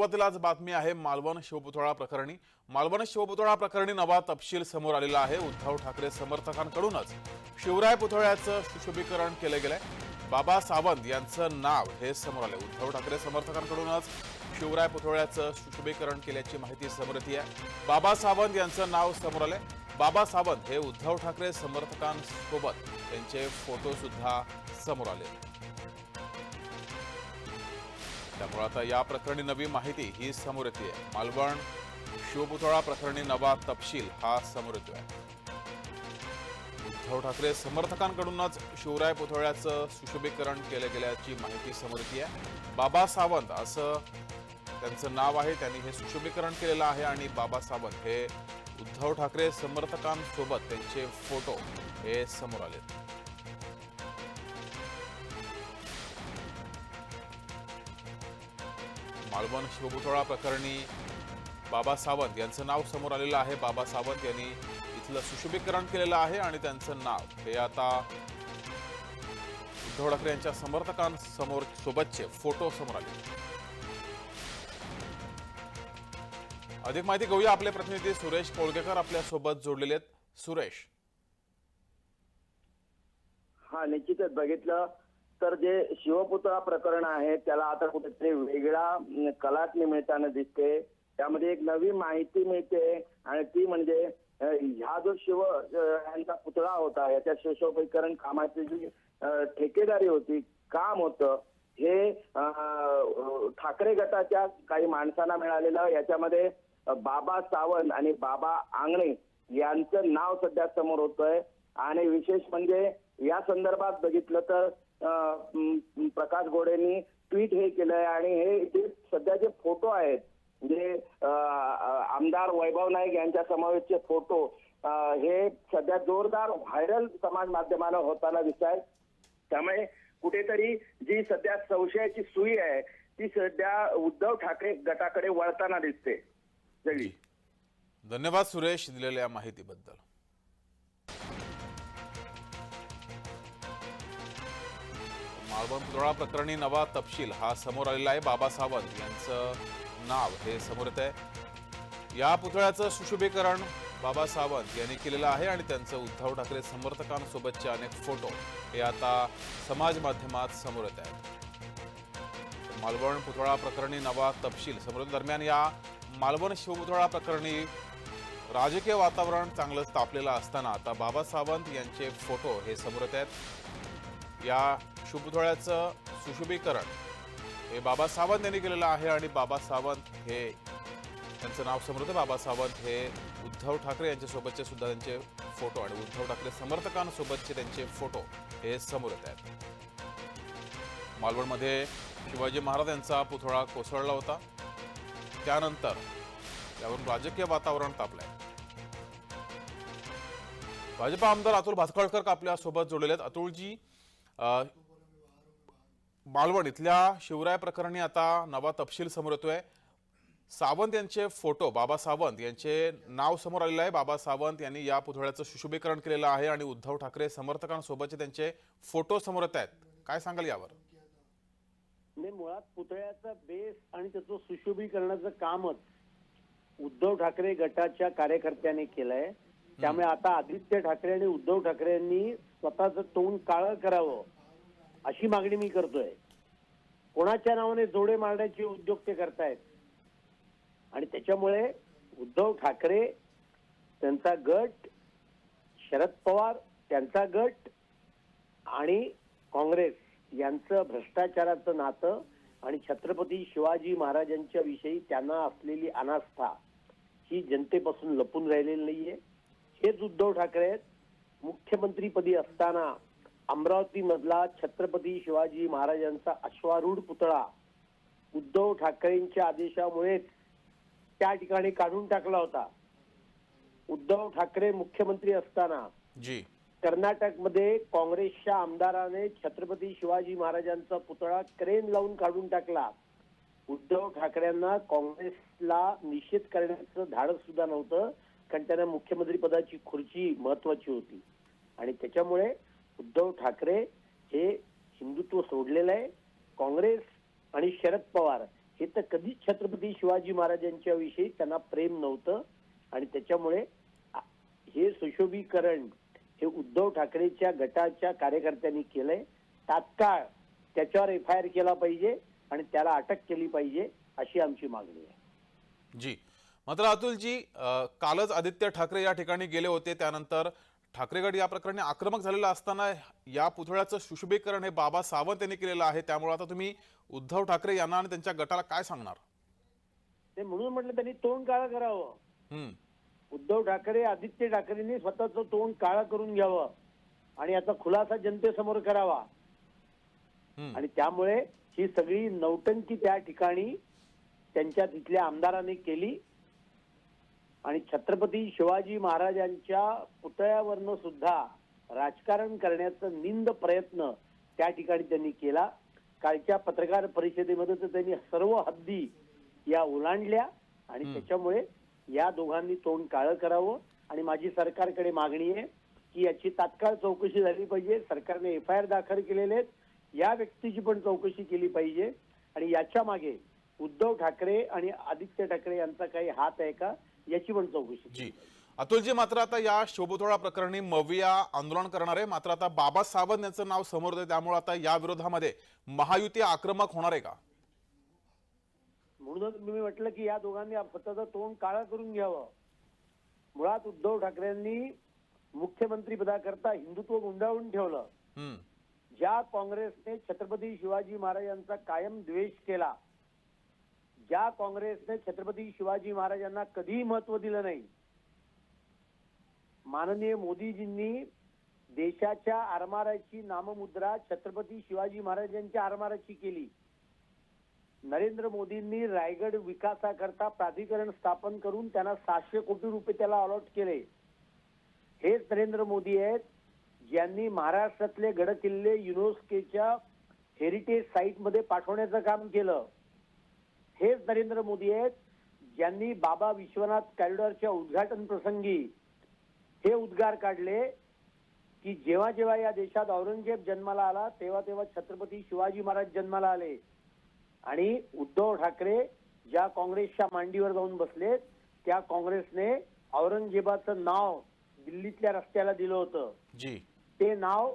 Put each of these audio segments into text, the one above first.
सुरुवातीलाच बातमी आहे मालवण शिवपुतळा प्रकरणी. मालवण शिवपुतळा प्रकरणी नवा तपशील समोर आलेला आहे. उद्धव ठाकरे समर्थकांकडूनच. शिवराय पुतळ्याचं सुशोभीकरण केलं गेलंय. बाबा सावंत यांचं नाव हे समोर आले उद्धव ठाकरे समर्थकांकडूनच शिवराय पुतळ्याचं सुशोभीकरण केल्याची माहिती समोर येते आहे. बाबा सावंत यांचं नाव समोर आलंय. बाबा सावंत हे उद्धव ठाकरे समर्थकांसोबत. त्यांचे फोटो सुद्धा समोर आले. त्यामुळे आता या प्रकरणी नवी माहिती ही समोर येते. मालवण शिवपुतळा प्रकरणी नवा तपशील हा समोर आहे उद्धव ठाकरे समर्थकांकडूनच शिवराय पुतळ्याचं सुशोभीकरण केलं गेल्याची माहिती समोर येते. बाबा सावंत असं त्यांचं नाव आहे त्यांनी हे सुशोभीकरण केलेलं आहे आणि बाबा सावंत हे उद्धव ठाकरे समर्थकांसोबत त्यांचे फोटो हे समोर आले मालवण शिवपुतळा प्रकरणी बाबा सावंत यांचं नाव समोर आलेलं आहे. बाबा सावंत यांनी इथलं सुशोभीकरण केलेलं आहे आणि त्यांचं नाव. हे आता उद्धव ठाकरे यांच्या समर्थकांसमोर सोबतचे फोटो समोर आले. अधिक माहिती घेऊया आपले प्रतिनिधी सुरेश कोळगेकर आपल्यासोबत जोडलेले आहेत. सुरेश. हा निश्चितच बघितलं. तर जे शिवपुतळा प्रकरण आहे त्याला आता कुठेतरी वेगळा अं, कलाटणी मिळताना दिसते. त्यामध्ये एक नवी माहिती मिळते आणि ती म्हणजे ह्या जो शिव यांचा पुतळा होता याच्या सुशोभीकरण कामाची जी ठेकेदारी होती काम होतं हे ठाकरे गटाच्या काही माणसांना मिळालेलं. याच्यामध्ये बाबा सावंत आणि बाबा आंगणे यांचं नाव सध्या समोर होतंय. आणि विशेष म्हणजे या संदर्भात बघितलं तर प्रकाश गोडेंनी ट्विट हे केलंय आणि हे जे सध्या जे फोटो आहेत म्हणजे आमदार वैभव नाईक यांच्या समावेशचे फोटो हे सध्या जोरदार व्हायरल समाज माध्यमाला होताना दिसत आहेत त्यामुळे कुठेतरी जी सध्या संशयाची सुई आहे ती सध्या उद्धव ठाकरे गटाकडे वळताना दिसते. धन्यवाद सुरेश दिलेल्या माहितीबद्दल. मालवण पुतळा प्रकरणी नवा तपशील हा समोर आलेला आहे. बाबा सावंत यांचं नाव हे समोर येत आहे या पुतळ्याचं सुशोभीकरण बाबा सावंत यांनी केलेलं आहे आणि त्यांचं उद्धव ठाकरे समर्थकांसोबतचे अनेक फोटो हे आता समाज माध्यमात समोर येत आहेत. मालवण पुतळा प्रकरणी नवा तपशील समोर दरम्यान या मालवण शिवपुतळा प्रकरणी राजकीय वातावरण चांगलं तापलेलं असताना आता बाबा सावंत यांचे फोटो हे समोर येत आहेत. या शिवपुतळ्याचं सुशोभीकरण. हे बाबा सावंत यांनी केलेलं आहे आणि बाबा सावंत हे त्यांचं नाव समृद्ध बाबा सावंत हे उद्धव ठाकरे यांच्यासोबतचे सुद्धा त्यांचे फोटो आणि उद्धव ठाकरे समर्थकांसोबतचे त्यांचे फोटो हे समोर येत आहेत. मालवणमध्ये शिवाजी महाराज यांचा पुतळा कोसळला होता. त्यानंतर त्यावरून राजकीय वातावरण तापलंय. भाजपा आमदार अतुल भातखळकर का आपल्यासोबत जोडलेले आहेत? अतुलजी मालवण इथल्या शिवराय प्रकरणी आता नवा तपशील समोर येतोय. सावंत यांचे फोटो बाबा सावंत यांचे नाव समोर आलेलं आहे. बाबा सावंत यांनी या पुतळ्याचं सुशोभीकरण केलेलं आहे आणि उद्धव ठाकरे समर्थकांसोबतचे त्यांचे फोटो समोर येत आहेत. काय सांगाल यावर? मुळात पुतळ्याचा बेस आणि त्याचं सुशोभीकरणाचं कामच उद्धव ठाकरे गटाच्या कार्यकर्त्यांनी केलंय. त्यामुळे आता आदित्य ठाकरे आणि उद्धव ठाकरे यांनी स्वतःचं तोंड काळं करावं अशी मागणी मी करतोय. कोणाच्या नावाने जोडे मारण्याचे उद्योग ते करतायत? आणि त्याच्यामुळे उद्धव ठाकरे त्यांचा गट शरद पवार त्यांचा गट आणि काँग्रेस यांचं भ्रष्टाचाराचं नातं आणि छत्रपती शिवाजी महाराजांच्या विषयी त्यांना असलेली अनास्था ही जनतेपासून लपून राहिलेली नाहीये. हेच उद्धव ठाकरे आहेत. मुख्यमंत्रीपदी असताना अमरावती मधला छत्रपती शिवाजी महाराजांचा अश्वारूढ पुतळा उद्धव ठाकरेंच्या आदेशामुळेच त्या ठिकाणी काढून टाकला होता. उद्धव ठाकरे मुख्यमंत्री असताना जी. कर्नाटकमध्ये काँग्रेसच्या आमदाराने छत्रपती शिवाजी महाराजांचा पुतळा क्रेन लावून काढून टाकला. उद्धव ठाकरेंना काँग्रेसला निषेध करण्याचं धाडस सुद्धा नव्हतं. कारण त्यांना मुख्यमंत्री पदाची खुर्ची महत्वाची होती. आणि त्याच्यामुळे उद्धव ठाकरे हे हिंदुत्व सोडलेलं आहे. काँग्रेस आणि शरद पवार हे तर कधीच छत्रपती शिवाजी महाराजांच्या विषयी त्यांना प्रेम नव्हतं. आणि त्याच्यामुळे हे सुशोभीकरण हे उद्धव ठाकरेच्या गटाच्या कार्यकर्त्यांनी केलंय. तात्काळ त्याच्यावर एफ आय आर केला पाहिजे आणि त्याला अटक केली पाहिजे अशी आमची मागणी आहे. जी. मात्र अतुलजी कालच आदित्य ठाकरे या ठिकाणी गेले होते. त्यानंतर ठाकरे गट या प्रकरणी आक्रमक झालेला असताना या पुतळ्याचं सुशोभीकरण हे बाबा सावंत यांनी केलेलं आहे. त्यामुळे आता तुम्ही उद्धव ठाकरे यांना आणि त्यांच्या गटाला काय सांगणार? ते म्हणून म्हटलं त्यांनी तोंड काळं करावं. उद्धव ठाकरे आदित्य ठाकरेंनी स्वतःचं तोंड काळं करून घ्यावं आणि याचा खुलासा जनतेसमोर करावा. आणि त्यामुळे ही सगळी नौटंकी त्या ठिकाणी त्यांच्या तिथल्या आमदारांनी केली. आणि छत्रपती शिवाजी महाराजांच्या पुतळ्यावरनं सुद्धा राजकारण करण्याचा निंद प्रयत्न त्या ठिकाणी त्यांनी केला. कालच्या पत्रकार परिषदेमध्ये तर त्यांनी सर्व हद्दी या ओलांडल्या आणि. त्याच्यामुळे या दोघांनी तोंड काळं करावं. आणि माझी सरकारकडे मागणी आहे की याची तात्काळ चौकशी झाली पाहिजे. सरकारने एफ आय आर दाखल केलेले आहेत. या व्यक्तीची पण चौकशी केली पाहिजे. आणि याच्या मागे उद्धव ठाकरे आणि आदित्य ठाकरे यांचा काही हात आहे का? याची पण चौकशी जी. अतुलजी मात्र आता या शिवपुतळा प्रकरणी मविया आंदोलन करणार आहे. मात्र आता बाबा सावंत यांचं नाव समोर येतं त्यामुळे आता या विरोधामध्ये महायुती आक्रमक होणार आहे का? म्हणूनच मी म्हटलं की या दोघांनी स्वतःचं तोंड काळं करून घ्यावं. मुळात उद्धव ठाकरेंनी मुख्यमंत्री पदाकरता हिंदुत्व गुंडाळून ठेवलं. ज्या काँग्रेसने छत्रपती शिवाजी महाराजांचा कायम द्वेष केला ज्या काँग्रेसने छत्रपती शिवाजी महाराजांना कधीही महत्त्व दिलं नाही माननीय मोदीजींनी देशाच्या आरमाराची नाममुद्रा छत्रपती शिवाजी महाराजांच्या आरमाराची केली. नरेंद्र मोदींनी रायगड विकासाकरता प्राधिकरण स्थापन करून त्यांना सहाशे कोटी रुपये त्याला अलॉट केले. हेच नरेंद्र मोदी आहेत ज्यांनी महाराष्ट्रातले गडकिल्ले युनेस्कोच्या हेरिटेज साईटमध्ये पाठवण्याचं काम केलं. हेच नरेंद्र मोदी आहेत ज्यांनी बाबा विश्वनाथ कॉरिडॉरच्या उद्घाटन प्रसंगी हे उद्गार काढले की जेव्हा जेव्हा या देशात औरंगजेब जन्माला आला तेव्हा तेव्हा छत्रपती शिवाजी महाराज जन्माला आले. आणि उद्धव ठाकरे ज्या काँग्रेसच्या मांडीवर जाऊन बसलेत त्या काँग्रेसने औरंगजेबाचं नाव दिल्लीतल्या रस्त्याला दिलं होतं. जी. ते नाव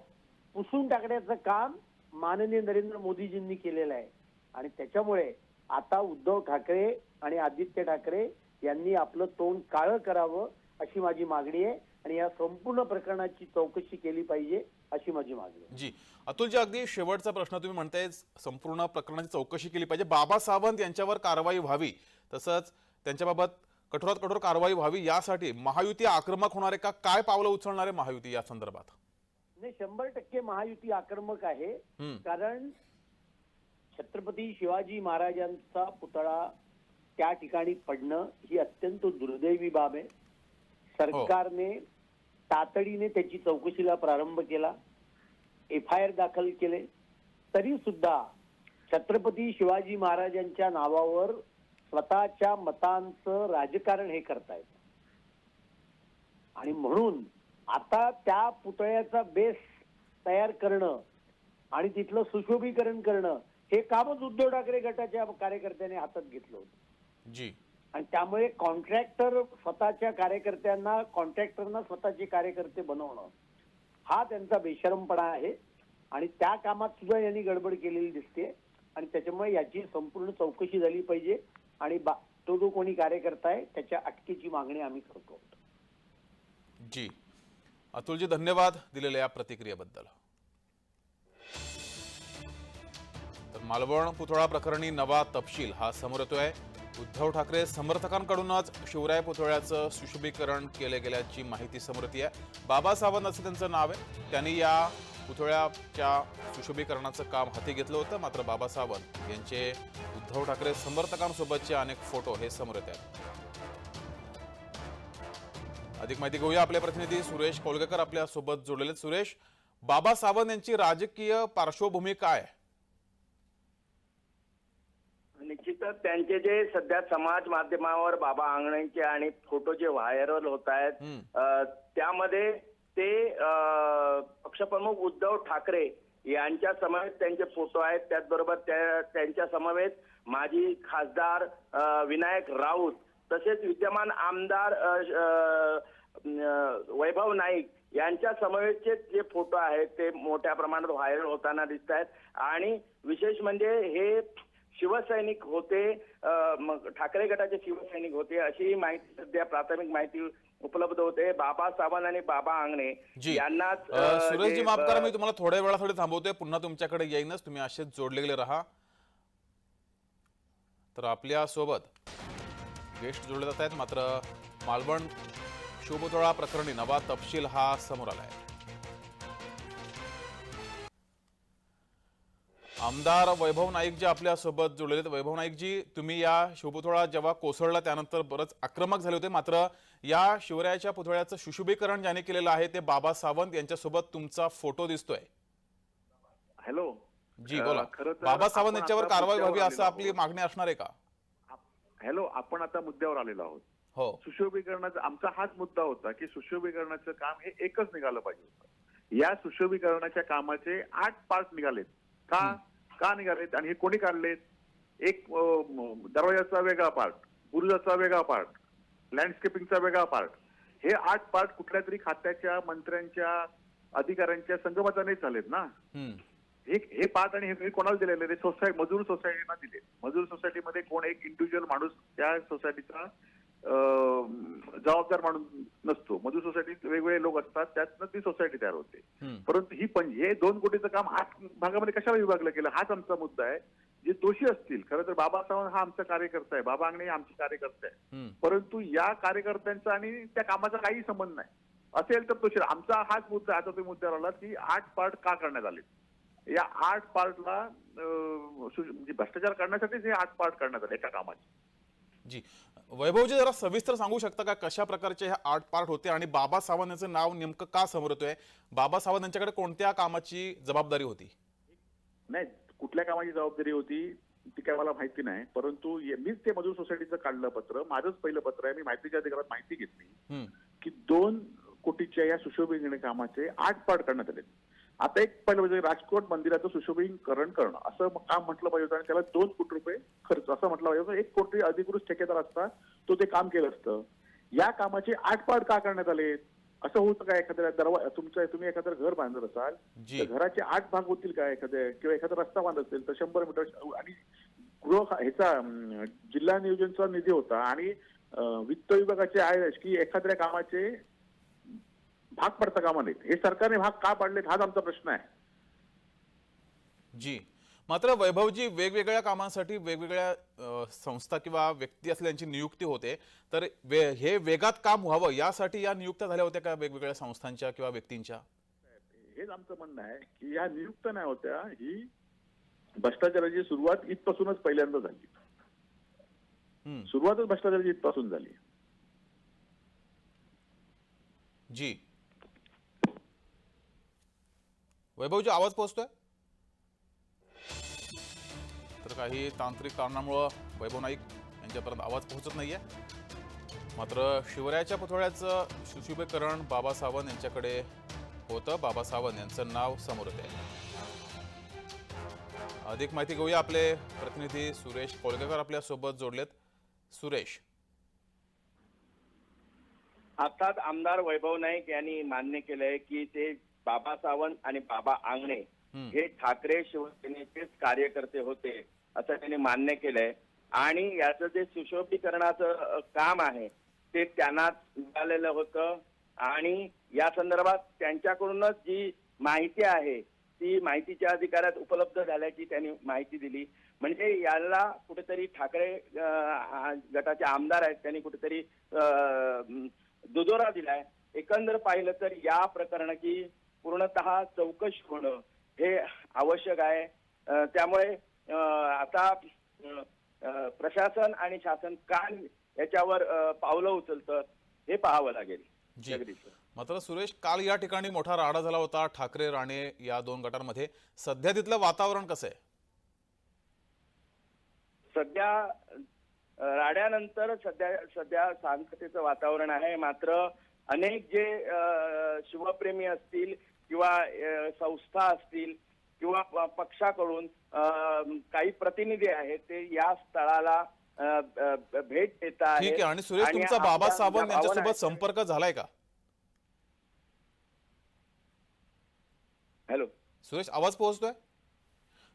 पुसून टाकण्याचं काम माननीय नरेंद्र मोदीजींनी केलेलं आहे. आणि त्याच्यामुळे आता उद्धव ठाकरे आणि आदित्य ठाकरे यांनी आपलं तोंड काळं करावं अशी माझी मागणी आहे आणि या संपूर्ण प्रकरणाची चौकशी केली पाहिजे अशी माझी मागणी आहे. जी. अतुलजी अगदी शेवटचा प्रश्न तुम्ही म्हणताय संपूर्ण प्रकरणाची चौकशी केली पाहिजे. बाबा सावंत यांच्यावर कारवाई व्हावी तसंच त्यांच्याबाबत कठोरात कठोर कारवाई व्हावी यासाठी महायुती आक्रमक होणार आहे का? काय पावलं उचलणार आहे महायुती या संदर्भात? नाही शंभर टक्के महायुती आक्रमक आहे. कारण छत्रपती शिवाजी महाराजांचा पुतळा त्या ठिकाणी पडणं ही अत्यंत दुर्दैवी बाब आहे. सरकारने तातडीने त्याची चौकशीला प्रारंभ केला. एफ आय आर दाखल केले. तरी सुद्धा छत्रपती शिवाजी महाराजांच्या नावावर स्वतःच्या मतांचं राजकारण हे करतायत. आणि म्हणून आता त्या पुतळ्याचा बेस तयार करणं आणि तिथलं सुशोभीकरण करणं हे कामच उद्धव ठाकरे गटाच्या कार्यकर्त्यांनी हातात घेतलं होतं. जी. आणि त्यामुळे कॉन्ट्रॅक्टर स्वतःच्या कार्यकर्त्यांना कॉन्ट्रॅक्टरना स्वतःचे कार्यकर्ते बनवणं हा त्यांचा बेशरमपणा आहे. आणि त्या कामात सुद्धा यांनी गडबड केलेली दिसते आणि त्याच्यामुळे याची संपूर्ण चौकशी झाली पाहिजे. आणि बा- तो जो कोणी कार्यकर्ता आहे त्याच्या अटकेची मागणी आम्ही करतो. जी. अतुलजी धन्यवाद दिलेल्या या प्रतिक्रियेबद्दल. मालवण पुतळा प्रकरणी नवा तपशील हा समोर येतोय. उद्धव ठाकरे समर्थकांकडूनच शिवराय पुतळ्याचं सुशोभीकरण केले गेल्याची माहिती समोर येते आहे बाबा सावंत असं त्यांचं नाव आहे. त्यांनी या पुतळ्याच्या सुशोभीकरणाचं काम हाती घेतलं होतं. मात्र बाबा सावंत यांचे उद्धव ठाकरे समर्थकांसोबतचे अनेक फोटो हे समोर येत आहेत. अधिक माहिती घेऊया आपले प्रतिनिधी सुरेश कोलगेकर आपल्यासोबत जोडलेले सुरेश बाबा सावंत यांची राजकीय पार्श्वभूमी काय आहे? निश्चितच त्यांचे जे सध्या समाज माध्यमावर बाबा आंगणेंचे आणि फोटो जे व्हायरल होत आहेत त्यामध्ये ते पक्षप्रमुख उद्धव ठाकरे यांच्या समवेत त्यांचे फोटो आहेत. त्याचबरोबर त्या- त्यांच्या समवेत माजी खासदार विनायक राऊत तसेच विद्यमान आमदार वैभव नाईक यांच्या समवेतचे जे फोटो आहेत ते मोठ्या प्रमाणात व्हायरल होताना दिसत आहेत. आणि विशेष म्हणजे हे शिवसैनिक होते ठाकरे गटाचे शिवसैनिक होते अशी माहिती सध्या प्राथमिक माहिती उपलब्ध होते. बाबा सावंत आणि बाबा आंगणे अ, सुरेशजी जे, माफ करा अ, मी तुम्हाला थोड्या वेळासाठी थांबवतोय. पुन्हा तुमच्याकडे येईनच. तुम्ही असेच जोडले गेले राहा. तर आपल्यासोबत गेस्ट जोडले जात आहेत. मात्र मालवण शिवपुतळा प्रकरणी नवा तपशील हा समोर आलाय. आमदार वैभव नाईक जे आपल्यासोबत जोडलेले आहेत. वैभव नाईकजी तुम्ही या शिवपुतळा जेव्हा कोसळला त्यानंतर बरंच आक्रमक झाले होते. मात्र या शिवरायाच्या पुतळ्याचं सुशोभीकरण ज्याने केलेलं आहे ते बाबा सावंत यांच्यासोबत तुमचा फोटो दिसतोय. हॅलो. जी बोला. बाबा सावंत यांच्यावर कारवाई व्हावी असं आपली. मागणी असणार आहे का? हॅलो आपण आता मुद्द्यावर आलेलो आहोत. हो. सुशोभीकरणाचा आमचा हाच मुद्दा होता की सुशोभीकरणाचं काम हे एकच निघालं पाहिजे या सुशोभीकरणाच्या कामाचे आठ पार्ट निघालेत. का का निघालेत आणि हे कोणी काढलेत? एक दरवाजाचा वेगळा पार्ट बुरुजाचा वेगळा पार्ट लँडस्केपिंगचा वेगळा पार्ट हे आठ पार्ट कुठल्या तरी खात्याच्या मंत्र्यांच्या अधिकाऱ्यांच्या संगमतानेच झालेत ना. हम्म. हे हे पाच आणि हे कोणाला दिलेले ते सोसायटी मजूर सोसायटीना दिले मजूर सोसायटीमध्ये कोण एक इंडिव्हिज्युअल माणूस त्या सोसायटीचा जबाबदार माणूस नसतो. मजूर सोसायटीत वेगवेगळे लोक असतात त्यातनं ती सोसायटी तयार होते. परंतु ही पण हे दोन कोटीचं काम आठ भागामध्ये कशाला विभागलं गेलं हाच आमचा मुद्दा आहे. जे दोषी असतील खरं तर बाबा सावंत हा आमचा कार्यकर्ता आहे बाबा अंगणे हे आमचे कार्यकर्ते आहे. परंतु या कार्यकर्त्यांचा आणि त्या कामाचा काही संबंध नाही. असेल तर शिरा. आमचा हाच मुद्दा आता तुम्ही मुद्द्यावर आला की आठ पार्ट का करण्यात आले या आठ पार्टला म्हणजे भ्रष्टाचार करण्यासाठीच हे आठ पार्ट करण्यात आले एका कामाचे. जी. वैभवजी जरा सविस्तर सांगू शकता का कशा प्रकारचे हे आठ पार्ट होते आणि बाबा सावंत यांचं नाव नेमकं का समोर येतोय? बाबा सावंत यांच्याकडे कोणत्या कामाची जबाबदारी होती? नाही कुठल्या कामाची जबाबदारी होती ती काय मला माहिती नाही. परंतु मीच ते मजूर सोसायटीचं काढलं पत्र माझंच पहिलं पत्र आहे मी माहितीच्या अधिकारात माहिती घेतली. की दोन कोटीच्या या सुशोभीकरण कामाचे आठ पार्ट करण्यात आले आता एक पहिलं म्हणजे राजकोट मंदिराचं सुशोभीकरण करणं असं काम म्हटलं पाहिजे होतं आणि त्याला दोन कोटी रुपये खर्च असं म्हटलं पाहिजे होतं. एक कोटी अधिकृत ठेकेदार असता तो ते काम केलं असतं. या कामाचे आठ पार्ट का करण्यात आले? असं होतं का एखाद्या दरवा तुमचं तुम्ही एखादं घर बांधत असाल तर घराचे आठ भाग होतील का एखाद्या किंवा एखादा रस्ता बांधत असेल तर शंभर मीटर आणि गृह ह्याचा जिल्हा नियोजनचा निधी होता आणि वित्त विभागाचे आहे की एखाद्या कामाचे भाग पडता कामा नाहीत हे सरकारने भाग का पाडलेत हाच आमचा प्रश्न आहे. जी. मात्र वैभवजी वेगवेगळ्या कामांसाठी वेगवेगळ्या संस्था किंवा व्यक्ती असल्याची नियुक्ती होते. तर वे- हे वेगात काम व्हावं यासाठी या नियुक्त्या झाल्या होत्या का वेगवेगळ्या संस्थांच्या किंवा व्यक्तींच्या? हेच आमचं म्हणणं आहे की ह्या नियुक्त नाही होत्या ही भ्रष्टाचाराची सुरुवात इथपासूनच पहिल्यांदा झाली. सुरुवातच भ्रष्टाचाराची इथपासून झाली. जी. वैभवजी आवाज पोहोचतोय? तर काही तांत्रिक कारणामुळं वैभव नाईक यांच्यापर्यंत आवाज पोहोचत नाहीये. मात्र शिवरायाच्या पुतळ्याचं सुशुभीकरण बाबा सावंत यांच्याकडे होतं. बाबा सावंत यांचं नाव समोर आहे अधिक माहिती घेऊया आपले प्रतिनिधी सुरेश कोळगेकर आपल्यासोबत जोडलेत. सुरेश. अर्थात आमदार वैभव नाईक यांनी मान्य केलंय की ते बाबा सावंत आणि बाबा आंगणे. हे ठाकरे शिवसेनेचेच कार्यकर्ते होते असं त्यांनी मान्य केलंय. आणि याचं जे सुशोभीकरणाचं काम आहे ते त्यांनाच मिळालेलं होतं. आणि या संदर्भात त्यांच्याकडूनच जी माहिती आहे ती माहितीच्या अधिकारात उपलब्ध झाल्याची त्यांनी माहिती दिली. म्हणजे याला कुठेतरी ठाकरे गटाचे आमदार आहेत त्यांनी कुठेतरी दुजोरा दिलाय. एकंदर पाहिलं तर या प्रकरणाची पूर्णतः चौकशी होणं हे आवश्यक आहे. त्यामुळे आता प्रशासन आणि शासन काय याच्यावर पावलं उचलतं हे पाहावं लागेल. जी. मात्र सुरेश काल या ठिकाणी मोठा राडा झाला होता. ठाकरे राणे या दोन गटांमध्ये. सध्या तिथलं वातावरण कसं आहे? सध्या राड्यानंतर सध्या सध्या शांततेचं वातावरण आहे. मात्र अनेक जे शिवप्रेमी असतील किंवा संस्था असतील किंवा पक्षाकडून काही प्रतिनिधी आहेत ते या स्थळाला भेट देत आहेत. आणि सुरेश तुमचा बाबा सावंत यांच्यासोबत संपर्क झालाय का? हॅलो. सुरेश आवाज पोहोचतोय?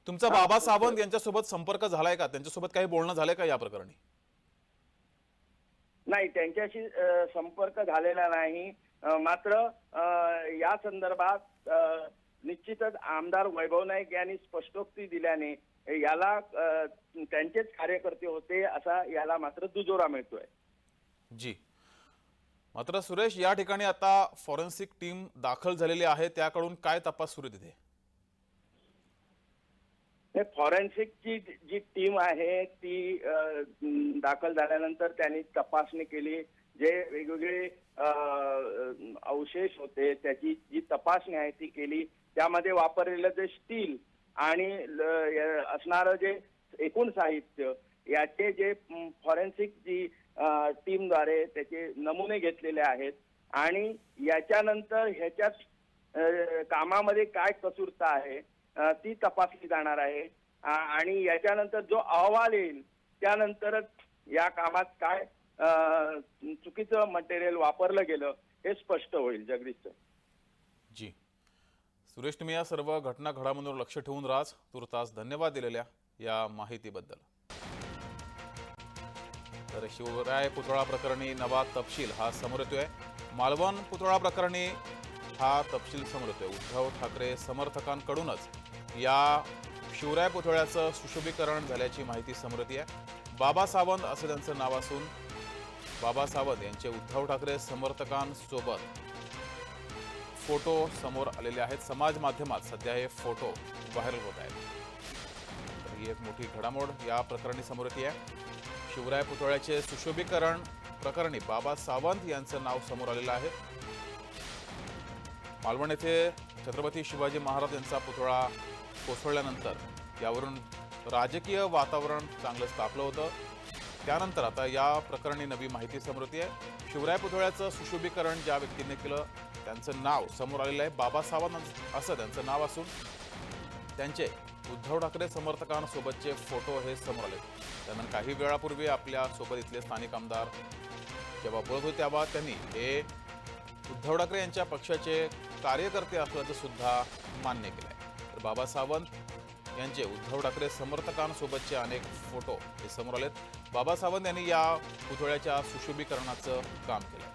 तुमचा बाबा सावंत यांच्यासोबत संपर्क झालाय का? त्यांच्यासोबत काही बोलणं झालंय का या प्रकरणी? नाही त्यांच्याशी संपर्क झालेला नाही. मात्र या संदर्भात निश्चितच आमदार वैभव नाईक यांनी स्पष्टोक्ती दिल्याने याला त्यांचेच कार्यकर्ते होते असा याला मात्र दुजोरा मिळतोय. जी. मात्र सुरेश या ठिकाणी आता फॉरेन्सिक टीम दाखल झालेली आहे. त्याकडून काय तपास सुरू तिथे? फॉरेन्सिकची जी टीम आहे ती दाखल झाल्यानंतर त्यांनी तपासणी केली. जे वेगवेगळे अवशेष होते त्याची जी तपासणी आहे ती केली. त्यामध्ये वापरलेलं जे स्टील आणि असणारं जे एकूण साहित्य याचे जे फॉरेन्सिक जी टीमद्वारे त्याचे नमुने घेतलेले आहेत. आणि याच्यानंतर ह्याच्यात कामामध्ये काय कसूरता आहे ती तपासली जाणार आहे. आणि याच्यानंतर जो अहवाल येईल त्यानंतरच या कामात काय चुकीचं मटेरियल वापरलं गेलं हे स्पष्ट होईल जगदीश जी. सुरेश तुम्ही या सर्व घटना घडामोडीवर लक्ष ठेवून राज तुर्तास धन्यवाद दिलेल्या या माहितीबद्दल. तर शिवराय पुतळा प्रकरणी नवा तपशील हा समोर येतोय. मालवण पुतळा प्रकरणी हा तपशील समोर येतोय. उद्धव ठाकरे समर्थकांकडूनच या शिवराय पुतळ्याचं सुशोभीकरण झाल्याची माहिती समोर येते बाबा सावंत असं त्यांचं नाव असून बाबा सावंत यांचे उद्धव ठाकरे समर्थकांसोबत फोटो समोर आलेले आहेत. समाज माध्यमात सध्या हे फोटो व्हायरल होत आहेत. तर ही एक मोठी घडामोड या प्रकरणी समोर येते आहे. शिवराय पुतळ्याचे सुशोभीकरण प्रकरणी बाबा सावंत यांचं नाव समोर आलेलं आहे. मालवण येथे छत्रपती शिवाजी महाराज यांचा पुतळा कोसळल्यानंतर यावरून राजकीय वातावरण चांगलंच तापलं होतं. त्यानंतर आता या प्रकरणी नवी माहिती समोर येते. शिवराय पुतळ्याचं सुशोभीकरण ज्या व्यक्तीने केलं त्यांचं नाव समोर आलेलं आहे. बाबा सावंत असं त्यांचं नाव असून त्यांचे उद्धव ठाकरे समर्थकांसोबतचे फोटो हे समोर आले. दरम्यान काही वेळापूर्वी आपल्यासोबत इथले स्थानिक आमदार जेव्हा बोलत होते तेव्हा त्यांनी हे उद्धव ठाकरे यांच्या पक्षाचे कार्यकर्ते असल्याचं सुद्धा मान्य केलं आहे तर बाबा सावंत यांचे उद्धव ठाकरे समर्थकांसोबतचे अनेक फोटो हे समोर आलेत. बाबा सावंत यांनी या पुतळ्याच्या सुशोभीकरणाचं काम केलं.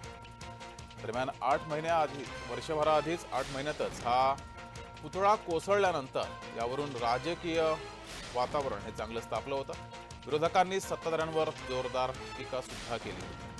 दरम्यान आठ महिन्याआधी वर्षभराआधीच आठ महिन्यातच हा पुतळा कोसळल्यानंतर यावरून राजकीय वातावरण हे चांगलं तापलं होतं. विरोधकांनी सत्ताधाऱ्यांवर जोरदार टीका सुद्धा केली होती.